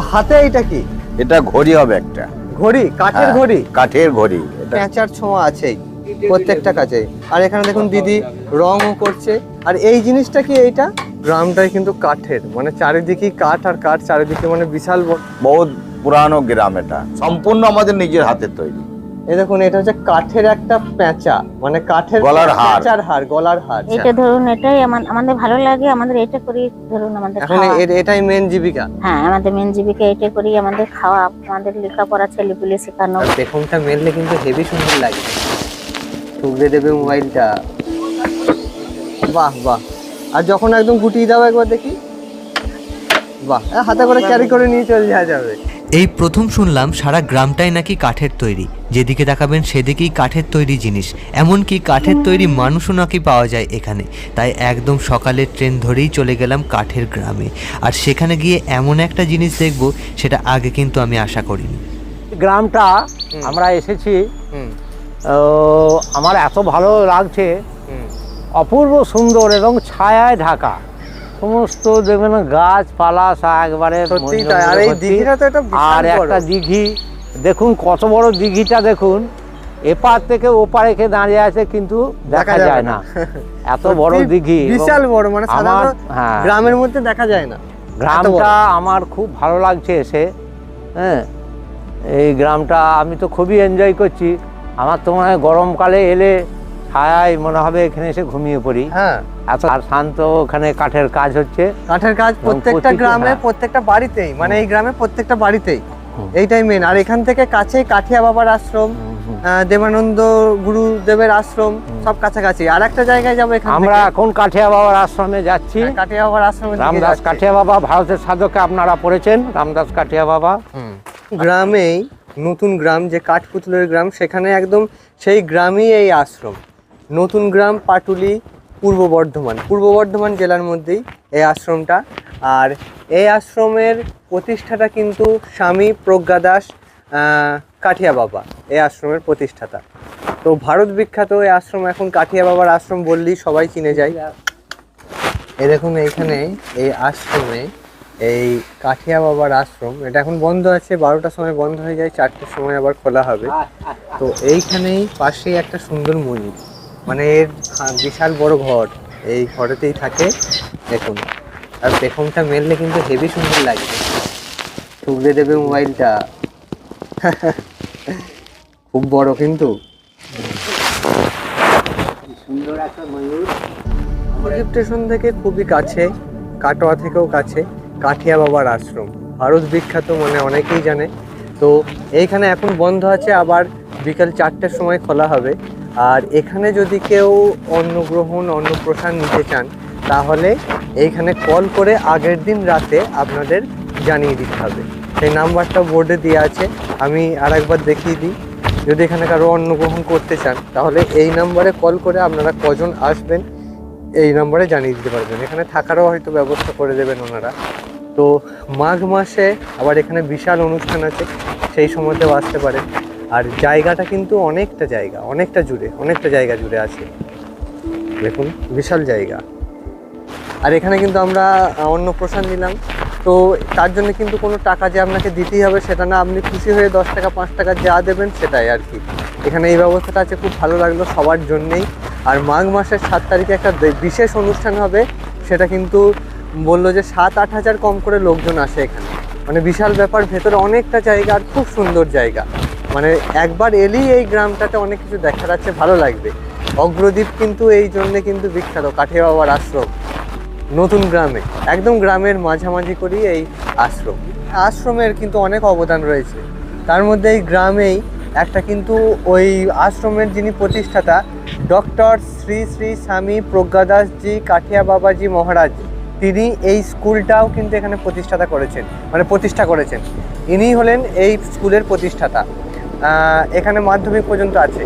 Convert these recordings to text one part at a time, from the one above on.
হাতে এটা কি? এটা ঘড়ি হবে একটা। ঘড়ি? কাঠের হ্যাঁ, ঘড়ি? কাঠের ঘড়ি। প্যাঁচার ছোঁয়া আছে প্রত্যেকটা কাছে। আর এখানে দেখুন দিদি রঙও করছে। আর এই জিনিসটা কি এইটা? গ্রামটাই কিন্তু কাঠের। মানে চারিদিকে কাঠ আর কাঠ চারিদিকে মানে বিশাল বড়- বহুত পুরানো গ্রাম এটা। সম্পূর্ণ আমাদের নিজের হাতে তৈরি। এই দেখুন এটা হচ্ছে কাঠের একটা প্যাঁচা। মানে কাঠের গলার হার। প্যাঁচার হার গলার হার এটা ধরুন এটাই আমাদের ভালো লাগে আমাদের এটা করি ধরুন আমাদের এখন এটাই মেন জীবিকা। হ্যাঁ আমাদের মেন জীবিকা এটা করি আমাদের খাওয়া আমাদের লেখাপড়া ছেলেপুলে শেখানো। আর পেখমটা মেললে কিন্তু হেভি সুন্দর লাগে। ঠুকরে দেবে মোবাইলটা বাহ বাহ। আর যখন একদম গুটিয়ে দাও একবার দেখি। বাহ হাতে করে ক্যারি করে নিয়ে চলে যাওয়া যাবে। এই প্রথম শুনলাম সারা গ্রামটাই নাকি কাঠের তৈরি। যেদিকে তাকাবেন সেদিকেই কাঠের তৈরি জিনিস। এমনকি কাঠের তৈরি মানুষও নাকি পাওয়া যায় এখানে। তাই একদম সকালের ট্রেন ধরেই চলে গেলাম কাঠের গ্রামে। আর সেখানে গিয়ে এমন একটা জিনিস দেখব সেটা আগে কিন্তু আমি আশা করিনি। গ্রামটা আমরা এসেছি। আমার এত ভালো লাগছে। অপূর্ব সুন্দর এবং ছায়ায় ঢাকা। সমস্ত দেখবেন গাছপালা একবারে আর এই দিঘিটা তো একটা আর একটা দিঘি। দেখুন কত বড় দিঘিটা দেখুন। এপার থেকে ওপারে কে দাঁড়িয়ে আছে কিন্তু দেখা যায় না। এত বড় দিঘি। বিশাল বড় মানে আমার হ্যাঁ। গ্রামের মধ্যে দেখা যায় না। গ্রামটা আমার খুব ভালো লাগছে এসে। হ্যাঁ এই গ্রামটা আমি তো খুবই এনজয় করছি। আমার তো মনে হয় গরমকালে এলে ছায়ায় মনে হবে এখানে এসে ঘুমিয়ে পড়ি। হ্যাঁ। আর শান্ত ওখানে কাঠের কাজ হচ্ছে। কাঠের কাজ প্রত্যেকটা গ্রামে হ্যাঁ। প্রত্যেকটা বাড়িতেই মানে এই গ্রামে প্রত্যেকটা বাড়িতেই। এইটাই মেন আর এখান থেকে কাছেই কাঠিয়া বাবার আশ্রম দেবানন্দ গুরুদেবের আশ্রম সব কাছাকাছি। আর একটা জায়গায় যাব আমরা এখন কাঠিয়া বাবার আশ্রমে যাচ্ছি। হ্যাঁ, কাঠিয়া বাবার আশ্রমে রামদাস কাঠিয়া বাবা ভারতের সাধকে আপনারা পড়েছেন রামদাস কাঠিয়া বাবা। গ্রামেই নতুন গ্রাম যে কাঠপুতুলের গ্রাম সেখানে একদম সেই গ্রামই এই আশ্রম। নতুন গ্রাম পাটুলি, পূর্ব বর্ধমান। পূর্ব বর্ধমান জেলার মধ্যেই এই আশ্রমটা। আর এই আশ্রমের প্রতিষ্ঠাতা কিন্তু স্বামী প্রজ্ঞা দাস কাঠিয়া বাবা, এই আশ্রমের প্রতিষ্ঠাতা। তো ভারত বিখ্যাত এই আশ্রম, এখন কাঠিয়া বাবার আশ্রম বললেই সবাই চিনে যায়। এ দেখুন, এইখানে এই আশ্রমে এই কাঠিয়া বাবার আশ্রম। এটা এখন বন্ধ আছে বারোটার সময় বন্ধ হয়ে যায়, চারটের সময় আবার খোলা হবে। তো এইখানেই পাশেই একটা সুন্দর মন্দির। মানে এর বিশাল বড় ঘর। এই ঘরেতেই থাকে দেখুন। আর পেখমটা মেললে কিন্তু হেভি সুন্দর লাগে। ঠুকরে দেবে মোবাইলটা। খুব বড় কিন্তু। স্টেশন থেকে খুবই কাছে, কাটোয়া থেকেও কাছে, কাঠিয়া বাবার আশ্রম। ভারত বিখ্যাত মানে অনেকেই জানে। তো এইখানে এখন বন্ধ আছে, আবার বিকাল চারটের সময় খোলা হবে। আর এখানে যদি কেউ অন্নগ্রহণ, অন্নপ্রসাদ নিতে চান, তাহলে এইখানে কল করে আগের দিন রাতে আপনাদের জানিয়ে দিতে হবে। সেই নাম্বারটা বোর্ডে দেওয়া আছে, আমি আর একবার দেখিয়ে দিই। যদি এখানে কারও অন্নগ্রহণ করতে চান, তাহলে এই নাম্বারে কল করে আপনারা কজন আসবেন, এই নাম্বারে জানিয়ে দিতে পারবেন। এখানে থাকারও হয়তো ব্যবস্থা করে দেবেন ওনারা। তো মাঘ মাসে আবার এখানে বিশাল অনুষ্ঠান আছে, সেই সময়তেও আসতে পারেন। আর জায়গাটা কিন্তু অনেকটা জায়গা, অনেকটা জুড়ে, অনেকটা জায়গা জুড়ে আছে। দেখুন, বিশাল জায়গা। আর এখানে কিন্তু আমরা অন্নপ্রসাদ নিলাম। তো তার জন্য কিন্তু কোনো টাকা যে আপনাকে দিতেই হবে সেটা না, আপনি খুশি হয়ে দশ টাকা, পাঁচ টাকা যা দেবেন সেটাই আর কি। এখানে এই ব্যবস্থাটা আছে, খুব ভালো লাগল সবার জন্যেই। আর মাঘ মাসের সাত তারিখে একটা বিশেষ অনুষ্ঠান হবে, সেটা কিন্তু বলল যে সাত, আট হাজার কম করে লোকজন আসে এখানে। মানে বিশাল ব্যাপার, ভেতরে অনেকটা জায়গা আর খুব সুন্দর জায়গা। মানে একবার এলেই এই গ্রামটাতে অনেক কিছু দেখা যাচ্ছে ভালো লাগবে। অগ্রদ্বীপ কিন্তু এই জন্যে কিন্তু বিখ্যাত কাঠিয়া বাবার আশ্রম। নতুন গ্রামে, একদম গ্রামের মাঝামাঝি করি এই আশ্রম। আশ্রমের কিন্তু অনেক অবদান রয়েছে। তার মধ্যে এই গ্রামেই একটা কিন্তু ওই আশ্রমের যিনি প্রতিষ্ঠাতা, ডক্টর শ্রী শ্রী স্বামী প্রজ্ঞাদাসজি কাঠিয়া বাবাজি মহারাজ, তিনি এই স্কুলটাও কিন্তু এখানে প্রতিষ্ঠাতা করেছেন মানে প্রতিষ্ঠা করেছেন। ইনি হলেন এই স্কুলের প্রতিষ্ঠাতা। এখানে মাধ্যমিক পর্যন্ত আছে।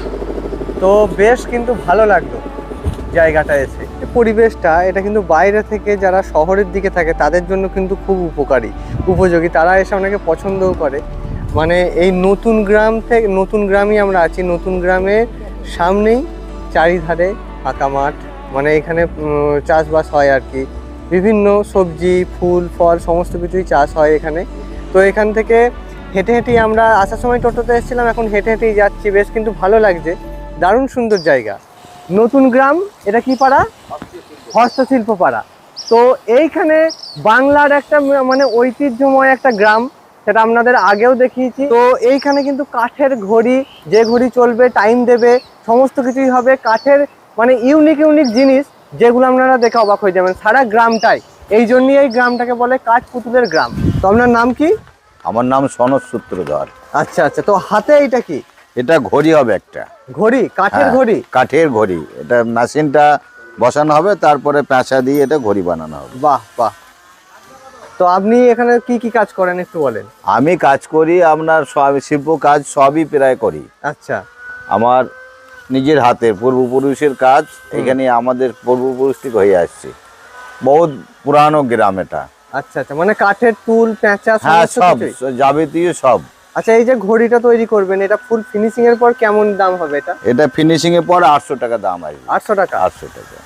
তো বেশ কিন্তু ভালো লাগল জায়গাটা এসে। পরিবেশটা, এটা কিন্তু বাইরে থেকে যারা শহরের দিকে থাকে, তাদের জন্য কিন্তু খুব উপকারী, উপযোগী। তারা এসে অনেকে পছন্দও করে। মানে এই নতুন গ্রাম থেকে, নতুন গ্রামই আমরা আছি, নতুন গ্রামের সামনেই চারিধারে ফাঁকা মাঠ। মানে এখানে চাষবাস হয় আর কি। বিভিন্ন সবজি, ফুল, ফল, সমস্ত কিছুই চাষ হয় এখানে। তো এখান থেকে হেঁটে হেঁটেই আমরা আসার সময় টোটোতে এসেছিলাম, এখন হেঁটে হেঁটেই যাচ্ছি। বেশ কিন্তু ভালো লাগছে। দারুণ সুন্দর জায়গা। নতুন গ্রাম, এটা কি পাড়া? হস্তশিল্প পাড়া তো এইখানে বাংলার একটা মানে ঐতিহ্যময় একটা গ্রাম, সেটা আপনাদের আগেও দেখিয়েছি। তো এইখানে কিন্তু কাঠের ঘড়ি, যে ঘড়ি চলবে টাইম দেবে, সমস্ত কিছুই হবে। কাঠের মানে ইউনিক ইউনিক জিনিস, যেগুলো আপনারা দেখে অবাক হয়ে যাবেন। সারা গ্রামটাই। এই জন্যই এই গ্রামটাকে বলে কাঠ পুতুলের গ্রাম। তো আপনার নাম কি? আমার নাম সনদ সূত্রধর। আচ্ছা আচ্ছা তো হাতে এটা কি? এটা ঘড়ি হবে একটা। ঘড়ি? কাঠের হ্যাঁ, ঘড়ি? কাঠের ঘড়ি। এটা মেশিনটা বসানো হবে তারপরে পেঁচা দিয়ে এটা ঘড়ি বানানো হবে। বাহ বাহ। তো আপনি এখানে কি কি কাজ করেন একটু বলেন। আমি কাজ করি আপনার সব শিল্প কাজ সবই প্রায় করি। আচ্ছা। আমার নিজের হাতে পূর্বপুরুষের কাজ এখানে আমাদের পূর্বপুরুষ থেকে হয়ে আসছে। বহুত পুরানো গ্রাম এটা। আচ্ছা আচ্ছা মানে কাঠের টুল হ্যাঁ সব যাবতীয় সব। আচ্ছা এই যে ঘড়িটা তৈরি করবেন এটা ফুল ফিনিশিং এর পর কেমন দাম হবে এটা? এটা ফিনিশিং এর পর আটশো টাকা দাম আসবে। আটশো টাকা? আটশো টাকা।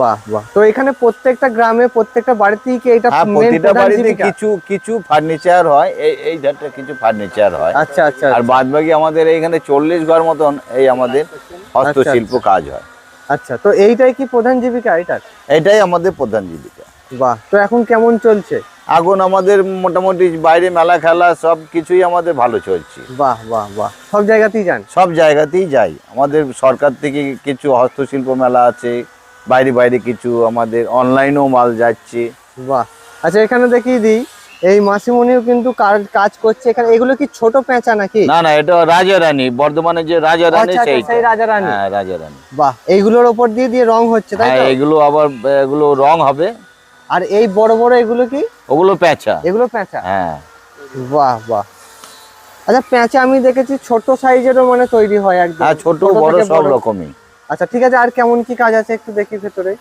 বাহ বাহ। তো এখানে প্রত্যেকটা গ্রামে প্রত্যেকটা বাড়িতেই কি এটা হ্যাঁ প্রতিটা বাড়িতে কিছু কিছু ফার্নিচার হয় এই এই ধারটা কিছু ফার্নিচার হয়। আচ্ছা আচ্ছা আর বাদ বাকি আমাদের এইখানে চল্লিশ ঘর মতন এই আমাদের হস্তশিল্প কাজ হয়। আচ্ছা তো এইটাই কি প্রধান জীবিকা এটা এটাই আমাদের প্রধান জীবিকা। বাহ। তো এখন কেমন চলছে? এখন আমাদের মোটামুটি বাইরে মেলা খেলা সব কিছুই আমাদের ভালো চলছে। বাহ বাহ বাহ। সব জায়গাতেই যান? সব জায়গাতেই যাই। আমাদের সরকার থেকে কিছু হস্তশিল্প মেলা আছে বাইরে বাইরে কিছু আমাদের অনলাইনেও মাল যাচ্ছে। বাহ। আচ্ছা এখানে দেখিয়ে দিই এই মাসিমণিও কিন্তু কাজ করছে এখানে। এগুলো কি ছোট পেঁচা নাকি? না না এটা রাজা রানী। বর্ধমানে যে রাজা রানী আচ্ছা, আচ্ছা, সেই রাজা রানী। হ্যাঁ রাজা রানী। বাহ এইগুলোর ওপর দিয়ে দিয়ে রং হচ্ছে তাই হ্যাঁ তো? এগুলো আবার এগুলো রং হবে। আর এই বড় বড় এগুলো কি? ওগুলো পেঁচা এগুলো পেঁচা হ্যাঁ। বাহ বাহ। আচ্ছা পেঁচা আমি দেখেছি ছোট সাইজেরও মানে তৈরি হয় একদম। হ্যাঁ ছোট বড় সব রকমই। আচ্ছা ঠিক আছে আর কেমন কি কাজ আছে একটু দেখি ভেতরে?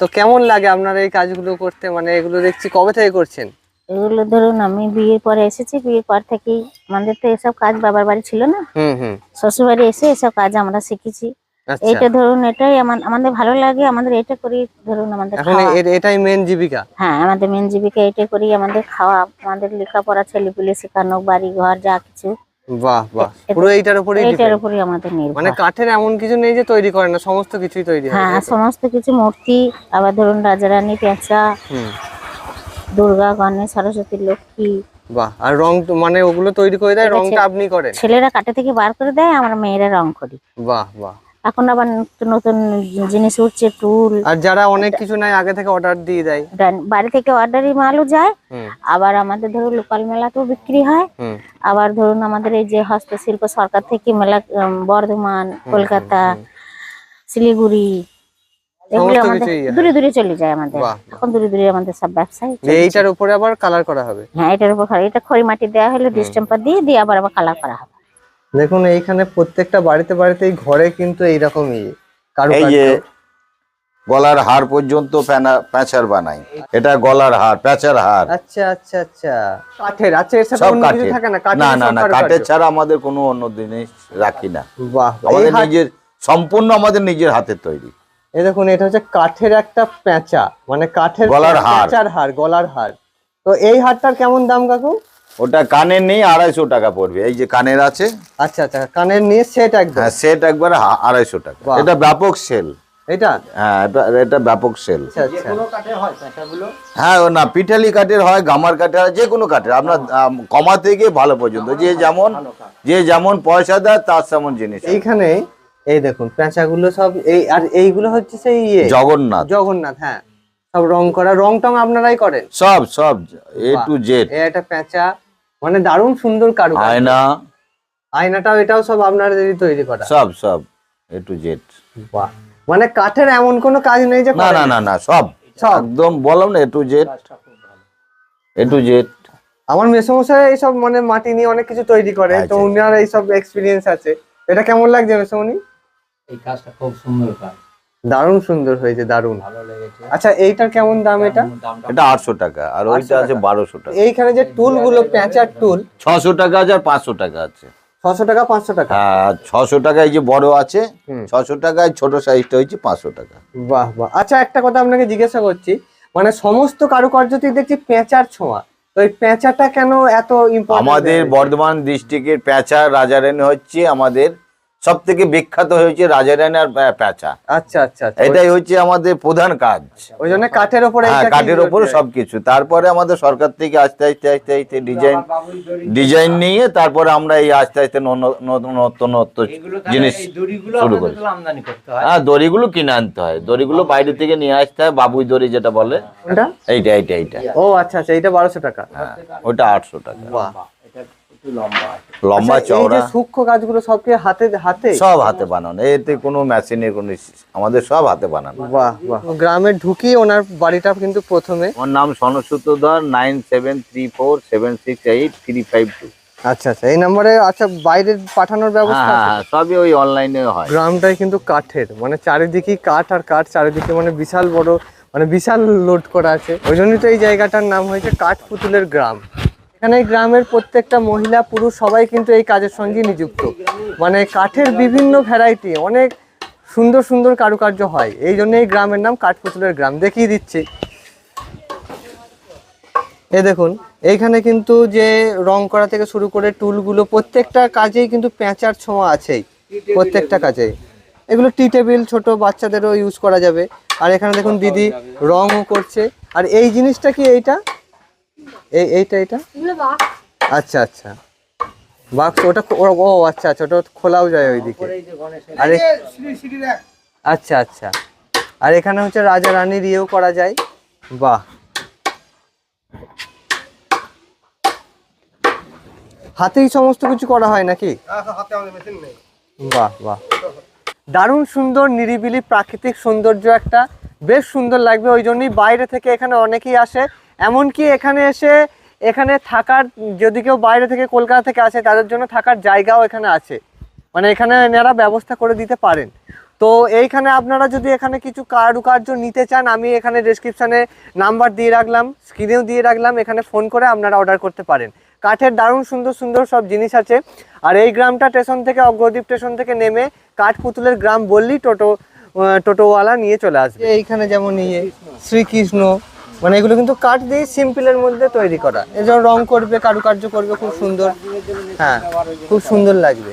তো কেমন লাগে আপনার এই কাজগুলো করতে? মানে এগুলো দেখছি কবে থেকে করছেন? এগুলো ধরুন আমি বিয়ের পরে এসেছি বিয়ের পর থেকেই আমাদের তো এসব কাজ বাবার বাড়ি ছিল না। হুম হুম। শ্বশুর বাড়ি এসে এসব কাজ আমরা শিখেছি। আচ্ছা। এইটা ধরুন এটাই আমাদের ভালো লাগে আমাদের এটা করি ধরুন আমাদের এটাই মেন জীবিকা? হ্যাঁ আমাদের মেন জীবিকা এটা করি আমাদের খাওয়া। আমাদের লেখাপড়া ছেলেপুলে শেখানো বাড়ি ঘর যা কিছু। বাহ বাহ। পুরো এইটার উপরেই এইটার। উপরই আমাদের মানে কাঠের এমন কিছু নেই যে তৈরি করে না সমস্ত কিছুই তৈরি হয় হ্যাঁ সমস্ত কিছু মূর্তি আবার ধরুন রাজারানী পেঁচা হুম। দুর্গা গণেশ সরস্বতী লক্ষ্মী। বাহ আর রং মানে ওগুলো তৈরি করে দেয় রংটা আপনি করেন। ছেলেরা কাটে থেকে বার করে দেয় আমরা মেয়েরা রং করি। বাহ বাহ। এখন আবার নতুন নতুন জিনিস উঠছে টুল। আর যারা অনেক কিছু নাই আগে থেকে অর্ডার দিয়ে দেয়। বাড়ি থেকে অর্ডারই মালও যায়। আবার আমাদের ধরুন লোকাল মেলাতেও বিক্রি হয়। আবার ধরুন আমাদের এই যে হস্তশিল্প সরকার থেকে মেলা বর্ধমান কলকাতা শিলিগুড়ি এগুলো আমাদের দূরে দূরে চলে যায় আমাদের। এখন দূরে দূরে আমাদের সব ব্যবসায় এইটার উপরে আবার কালার করা হবে। হ্যাঁ এটার উপর এটা খড়ি মাটি দেওয়া হলে ডিস্টেম্পার দিয়ে দিয়ে আবার আবার কালার করা হবে। দেখুন এইখানে প্রত্যেকটা বাড়িতে বাড়িতেই ঘরে কিন্তু এইরকমই এই যে গলার হার পর্যন্ত প্যাঁচার বানাই। এটা গলার হার প্যাঁচার হার। আচ্ছা আচ্ছা আচ্ছা। কাঠের আচ্ছা এর সাথে অন্য কিছু থাকে না? না কাঠের না সব না কাঠের ছাড়া আমাদের কোনো অন্য জিনিস রাখি না। বাহ। আমাদের নিজের সম্পূর্ণ আমাদের নিজের হাতের তৈরি। এই দেখুন এটা হচ্ছে কাঠের একটা পেঁচা মানে কাঠের গলার হার। হার গলার হার। তো এই হারটার কেমন দাম কাকু? ওটা কানের নেই আড়াইশো টাকা পড়বে। এই যে কানের আছে। আচ্ছা আচ্ছা কানের নিয়ে সেট একবার। হ্যাঁ সেট একবার আড়াইশো টাকা। এটা ব্যাপক সেল এটা? হ্যাঁ এটা এটা ব্যাপক সেল আচ্ছা আচ্ছা। হ্যাঁ ও না পিঠালি কাঠের হয় গামার কাঠের হয় যে কোনো কাঠের। আপনার আম, কমা থেকে ভালো পর্যন্ত। যে যেমন যে যেমন পয়সা দেয় তার তেমন জিনিস এইখানে এই দেখুন পেঁচাগুলো সব এই আর এইগুলো হচ্ছে সেই ইয়ে। জগন্নাথ। জগন্নাথ হ্যাঁ। সব রং করা রং টং আপনারাই করেন? সব সব এ টু জেড পেঁচা মানে দারুণ সুন্দর কারু আয়না। আয়নাটাও এটাও সব আপনাদেরই তৈরি করা। সব সব এ টু জেড বাহ। মানে কাঠের এমন কোনো কাজ নেই যে না না না না সব। সব? একদম বললাম না A to Z A to Z আমার মেসমশাই এইসব মানে মাটি নিয়ে অনেক কিছু তৈরি করে তো আচ্ছা। উনার এইসব এক্সপিরিয়েন্স আছে। এটা কেমন লাগছে মেসমনি এই কাজটা খুব সুন্দর কাজ। দারুণ সুন্দর হয়েছে দারুণ। ভালো লেগেছে। আচ্ছা এইটার কেমন দাম এটা? এটা আটশো টাকা আর ওইটা আছে বারোশো টাকা। এইখানে যে টুলগুলো পেঁচার টুল। ছশো টাকা আছে আর পাঁচশো টাকা আছে। ছশো টাকা পাঁচশো টাকা? হ্যাঁ ছশো টাকা এই যে বড় আছে হুম। ছশো টাকায় ছোট সাইজটা হচ্ছে পাঁচশো টাকা। বাহ বাহ। আচ্ছা একটা কথা আপনাকে জিজ্ঞাসা করছি মানে সমস্ত কারুকার্যতেই দেখছি পেঁচার ছোঁয়া। তো এই পেঁচাটা কেন এত ইম্পর্টেন্ট আমাদের বর্ধমান ডিস্ট্রিক্টের পেঁচা রাজারানী হচ্ছে আমাদের সব থেকে বিখ্যাত হয়েছে রাজারানী আর পে- আচ্ছা আচ্ছা আচ্ছা। এটাই হচ্ছে আমাদের প্রধান কাজ। ওই জন্য কাঠের উপরে হ্যাঁ কাঠের ওপর। সবকিছু। তারপরে আমাদের সরকার থেকে আস্তে আস্তে আস্তে আস্তে ডিজাইন ডিজাইন নিয়ে তারপরে আমরা এই আস্তে আস্তে নতুন নতুন নতুন জিনিস শুরু করি। আমদানি করতে হয়। হ্যাঁ দড়িগুলো কিনে আনতে হয়। দড়িগুলো বাইরে থেকে নিয়ে আসতে হয় বাবুই দড়ি যেটা বলে। এইটা এইটা এইটা। ও আচ্ছা আচ্ছা এইটা বারোশো টাকা। হ্যাঁ ওটা আটশো টাকা। লম্বা। আচ্ছা, চওড়া। সূক্ষ্ম কাজগুলো সব হাতে হাতে? সব হাতে বানানো। এতে কোনো মেশিনের কোনো আমাদের সব হাতে বানানো। বাহ বাহ। গ্রামে ঢুকি ওনার বাড়িটা কিন্তু প্রথমে। আমার নাম nine seven three four seven six eight three five two আচ্ছা আচ্ছা এই নম্বরে আচ্ছা বাইরে পাঠানোর ব্যবস্থা হ্যাঁ হ্যাঁ, সবই ওই অনলাইনে হয়। গ্রামটাই কিন্তু কাঠের মানে চারিদিকেই কাঠ আর কাঠ চারিদিকে মানে বিশাল বড় মানে বিশাল লোড করা আছে। ওই জন্যই তো এই জায়গাটার নাম হয়েছে কাঠ পুতুলের গ্রাম। এখানে গ্রামের প্রত্যেকটা মহিলা, পুরুষ সবাই কিন্তু এই কাজের সঙ্গে নিযুক্ত। মানে কাঠের বিভিন্ন ভ্যারাইটি অনেক সুন্দর সুন্দর কারুকার্য হয়। এই জন্য এই গ্রামের নাম কাঠপুতুলের গ্রাম দেখিয়ে দিচ্ছি। এ দেখুন, এইখানে কিন্তু যে রং করা থেকে শুরু করে টুলগুলো, প্রত্যেকটা কাজেই কিন্তু পেঁচার ছোঁয়া আছেই। প্রত্যেকটা কাজেই। এগুলো টি টেবিল, ছোট বাচ্চাদেরও ইউজ করা যাবে। আর এখানে দেখুন দিদি রংও করছে। আর এই জিনিসটা কি এইটা? এই এইটা এটা আচ্ছা আচ্ছা। বাক্স ওটা ও ও, আচ্ছা আচ্ছা ওটা খোলাও যায় ওইদিকে। আর আচ্ছা আচ্ছা। আর এখানে হচ্ছে রাজা রানীর ইয়েও করা যায়। বাহ। হাতেই সমস্ত কিছু করা হয় নাকি? বাহ বাহ। দারুণ সুন্দর নিরিবিলি প্রাকৃতিক সৌন্দর্য একটা। বেশ সুন্দর লাগবে ওই জন্যই বাইরে থেকে এখানে অনেকেই আসে। এমনকি এখানে এসে এখানে থাকার, যদি কেউ বাইরে থেকে কলকাতা থেকে আসে, তাদের জন্য থাকার জায়গাও এখানে আছে। মানে এখানে এনারা ব্যবস্থা করে দিতে পারেন। তো এইখানে আপনারা যদি এখানে কিছু কারুকার্য নিতে চান, আমি এখানে ডেসক্রিপশানে নাম্বার দিয়ে রাখলাম স্ক্রিনেও দিয়ে রাখলাম, এখানে ফোন করে আপনারা অর্ডার করতে পারেন। কাঠের দারুণ সুন্দর সুন্দর সব জিনিস আছে। আর এই গ্রামটা স্টেশন থেকে, অগ্রদ্বীপ স্টেশন থেকে নেমে কাঠ পুতুলের গ্রাম বললেই টোটো টোটোওয়ালা নিয়ে চলে আসবে। এইখানে যেমন ইয়ে শ্রীকৃষ্ণ মানে এগুলো কিন্তু কাঠ দিয়ে সিম্পলের মধ্যে তৈরি করা। যেমন রং করবে কারুকার্য করবে খুব সুন্দর। হ্যাঁ খুব সুন্দর লাগবে।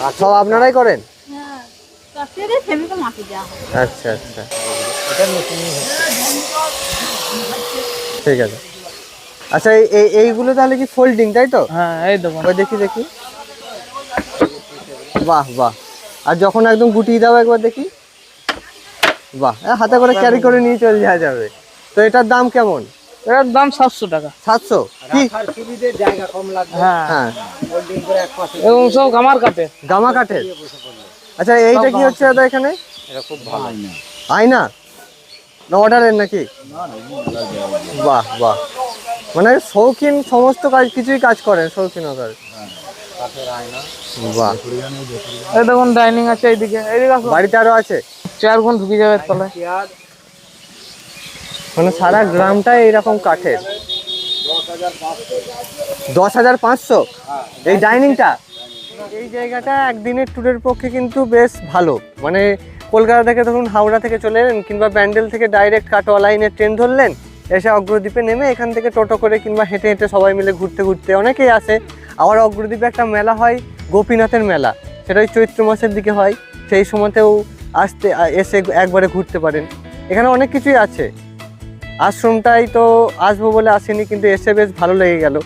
আর সব আপনারাই করেন? আচ্ছা আচ্ছা। ঠিক আছে। আচ্ছা এই- এই এইগুলো তাহলে কি ফোল্ডিং তাই তো? হ্যাঁ এই ওই দেখি দেখি। বাহ বাহ। আর যখন একদম গুটিয়ে দাও একবার দেখি। বাহ হাতে করে ক্যারি করে নিয়ে চলে যাওয়া যাবে। তো এটার দাম কেমন? এটার দাম সাতশো টাকা। সাতশো? কি? হ্যাঁ। হ্যাঁ। এবং সব গামার কাটে গামা কাঠের? আচ্ছা এইটা কি হচ্ছে দাদা এখানে? আয়না। না অর্ডারের নাকি? বাহ বাহ। মানে শৌখিন সমস্ত কাজ কিছুই কাজ করেন শৌখিনতার বাহ। এই দেখুন ডাইনিং আছে এইদিকে। এইদিকে বাড়িতে আরও আছে? চেয়ার গুণ ঢুকে যাবে তলায়। মানে সারা এইরকম কাঠের। দশ হাজার পাঁচশো? এই ডাইনিংটা এই জায়গাটা একদিনের ট্যুরের পক্ষে কিন্তু বেশ ভালো। মানে কলকাতা থেকে ধরুন হাওড়া থেকে চলে এলেন কিংবা ব্যান্ডেল থেকে ডাইরেক্ট কাটোয়া লাইনে ট্রেন ধরলেন এসে অগ্রদ্বীপে নেমে এখান থেকে টোটো করে কিংবা হেঁটে হেঁটে সবাই মিলে ঘুরতে ঘুরতে অনেকেই আসে। আবার অগ্রদ্বীপে একটা মেলা হয়, গোপীনাথের মেলা। সেটাই চৈত্র মাসের দিকে হয়, সেই সময়তেও আসতে, এসে একবারে ঘুরতে পারেন। এখানে অনেক কিছুই আছে। আশ্রমটাই তো আসব বলে আসেনি, কিন্তু এসে বেশ ভালো লেগে গেল।